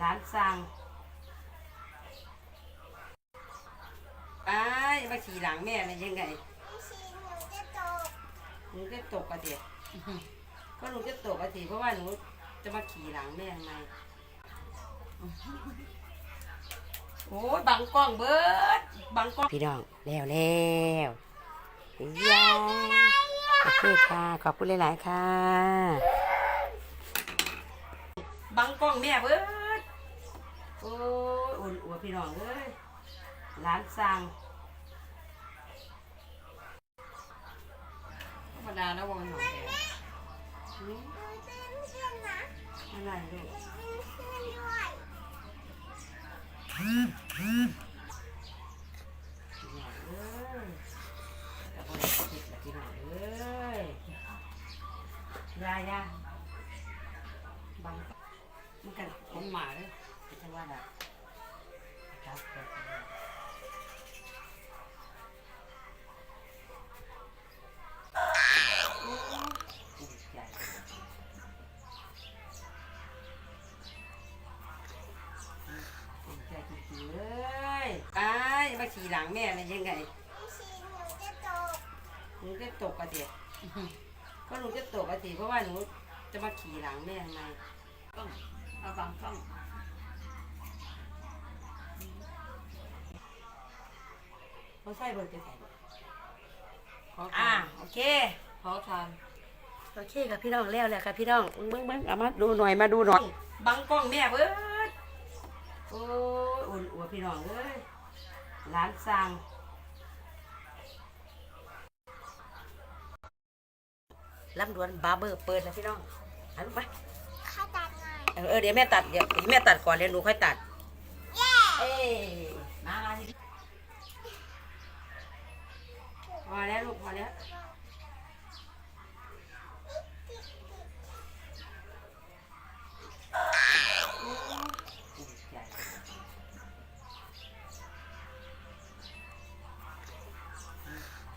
ร้านสั่งอ้ายมาขี่หลังแม่เลยยังไงชีหนูจะตกหนูจะตกกระเดียก็หนูจะตกกระเดียเพราะว่าหนูจะมาขี่หลังแม่ทำไมโอ้ยบังกล้องเบิดบังกล้องพี่น้องแล้วแล้วยาโอเคค่ะ ขอบคุณหลาย ๆ ค่ะ บังกล้องแม่เบิด โอ้ยอุ่นอัวพี่น้องเอ้ยร้านสั่งธรรมดาแล้ววงหนองแดงหืมหนูเต้นเต้นนะอะไรลูกเต้นเต้นด้วยพี่น้องเอ้ยแล้วก็ติดละพี่น้องเอ้ยยายาบังมันกันคนหมาเลย ใช่ว่าแบบครับแบบนี้โอ้ยใหญ่ภูมิใจจริงๆเลยอ้ายมาขี่หลังแม่เลยยังไงชีหนูจะตกหนูจะตกกระเดียก็หนูจะตกกระเดียเพราะว่าหนูจะมาขี่หลังแม่ทำไมต้องเอาบางต้อง เขาใส่เบอร์จะใส่เบอร์ขออ่าทานโอเค ขอทานโอเคค่ะพี่น้องแล้วแหละค่ะพี่น้องเบิ้งเบิ้งเอามาดูหน่อยมาดูหน่อย บังกล้องแม่เบิดโอ้ยอุ่นอัวพี่น้องเอ้ยร้านสั่งลำดวนบาร์เบอร์เปิดแล้วพี่น้องเอันไปข้าตัดไงเออเออเดี๋ยวแม่ตัดเดี๋ยวเดี๋ยวแม่ตัดก่อนเดี๋ยวหนูค่อยตัด เย้ เอ้ยมามาสิ อแล้วลูกพอแล้วใหญ่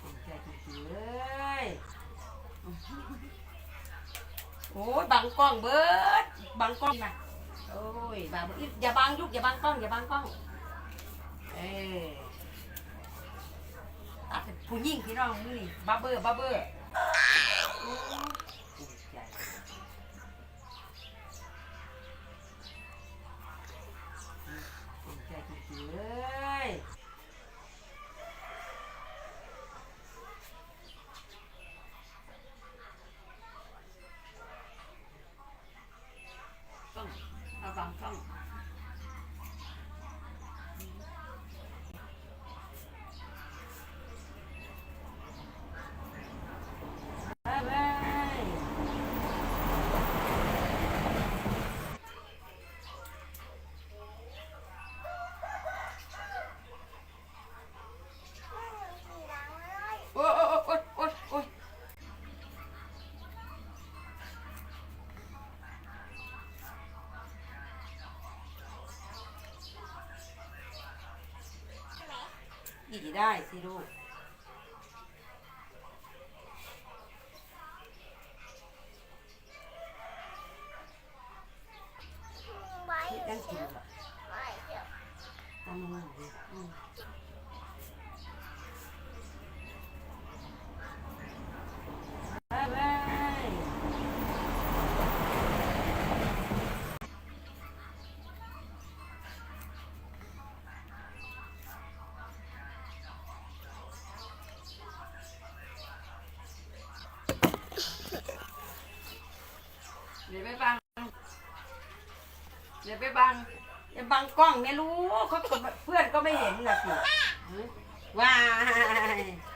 ภูมิใจจริงๆเลยโอ้ยบังกล้องเบิดบังกล้องมาโอ้ยบังอย่าบังยุกอย่าบังกล้องอย่าบังกล้อง เออ ผู้หญิงพี่น้องนี่บับเบอร์บับเบอร์โอ้ยใหญ่ภูมิใจจริงๆเลย ต้องเอาบางต้อง บ๊ายบาย ขี่หลังเลย โอ้ยโอ้ยโอ้ยโอ้ยโอ้ย ดีได้สิลูก ไว้ นี่ เดี๋ กั ย นกินเหรอ ไว้เดี๋ยว ตามมาดิอืมบ๊ายบายเดี๋ยวไปบัง เดี๋ยวไปบัง องกล้องไม่รู้เขาก็เพื่อนก็ไม่เห็นนะสิว้าย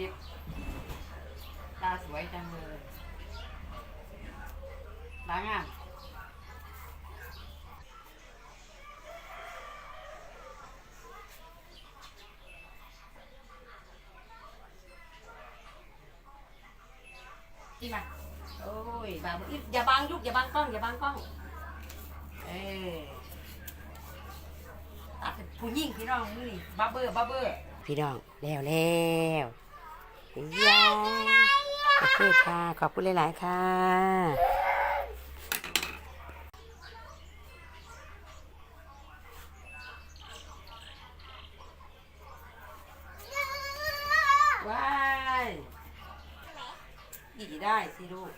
ิบตาสวยจังเลยตางามจีมาโอ้ยบาบอย่าบางยุกอย่าบางกล้องอย่าบางกล้อง เอ้ตัดผู้หญิงพี่น้องนี่บ้าเบอร์บ้าเบอร์พี่น้องแล้วแล้ว ยาโอเคค่ะ ขอบคุณหลาย ๆ ค่ะ ว้ายดีได้สิลูก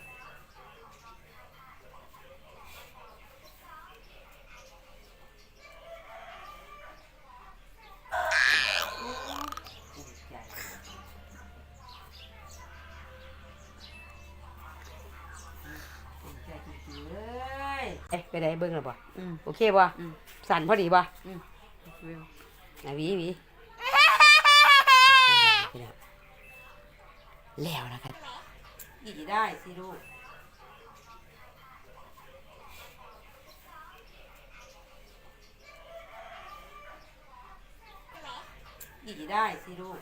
ภูมิใจภูมิใจจริงๆเลยเอ๊ะ ไปได้เบิ้งหรือบ่อืมโอเคบ่อืมสั่นพอดีบ่อืมวิวอะหวีหวีแล้วนะคะดีได้สิลูกดีได้สิลูก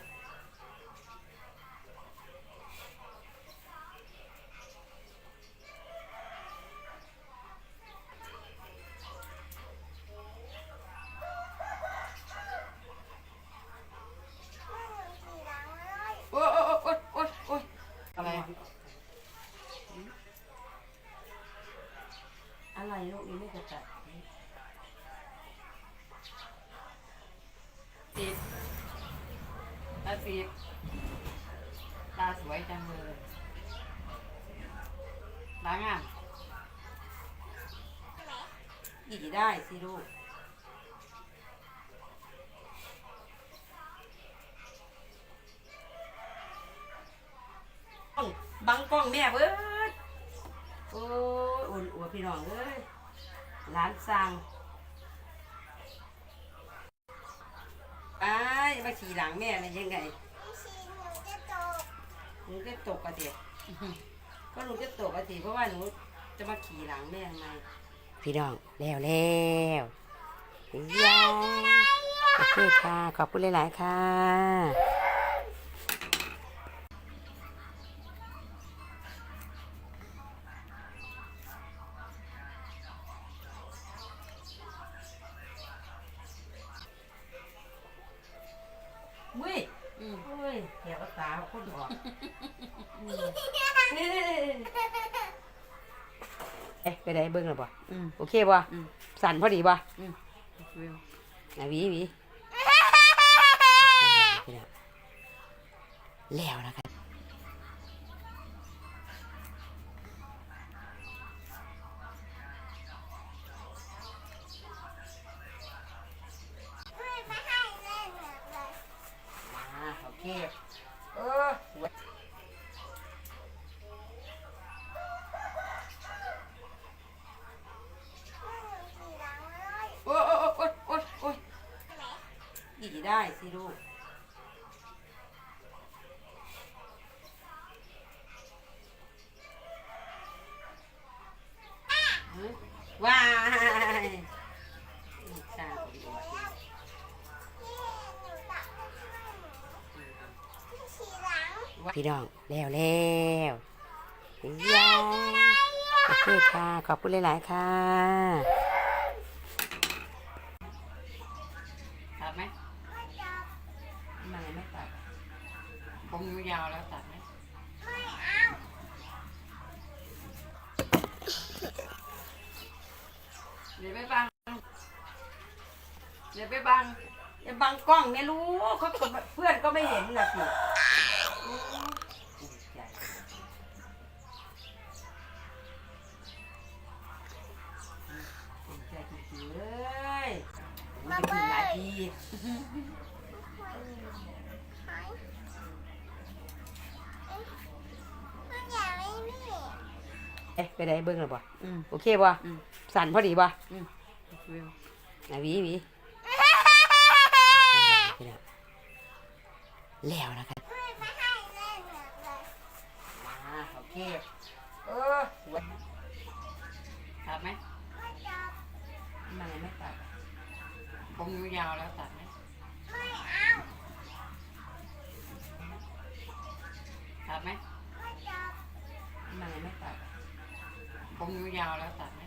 โอ้ยโอ้ยโอ้ยโอ้ยโอ้ย อะไร อะไรลูกนี่ไม่จะตัด สิบตา สิบตาสวยจังเลยล้างอะดีได้สิลูกบังกล้องแม่เบิดโอ้ยอุ่นอัวพี่น้องเอ้ยร้านสั่งอ้ายมาขี่หลังแม่มันยังไงหนูจะตกกระเดียดก็หนูจะตกกระเดียดเพราะว่าหนูจะมาขี่หลังแม่ทำไมพี่น้องแล้วแล้วยาโอเคค่ะ ขอบคุณหลาย ๆ ค่ะ เอ๊ะไปได้เบิ้งหรือบ่อืม โอเคบ่อืม สั่นพอดีบ่อืมวิวอะหวีหวีแล้วนะคะอ่าโอเค เออสวยโอ้ยโอ้ยโอ้ยโอ้ยโอ้ยดีได้สิลูก ว้ายอีกสามตัว พี่น้อง แล้วแล้วยาโอเคค่ะ ขอบคุณหลาย ๆ ค่ะตัดไหมทำไมไม่ตัดผมยาวแล้วตัดไหมเดี๋ยวไปบัง เดี๋ยวไปบังอย่าบังกล้องไม่รู้เขาก็เพื่อนก็ไม่เห็นนะสิ เอ๊ะไปได้เบิ้งหรือบ่อืม โอเคบ่อืม สั่นพอดีบ่อืมวิวอะหวีหวีแล้วนะคะอ่าโอเคเออสวยตัดไหมทำไมไม่ตัดผมยาวแล้วตัดไหม ตัดไหมทำไมไมไม่ตัดอะผมอยู่ยาวแล้วตัดไหมไม่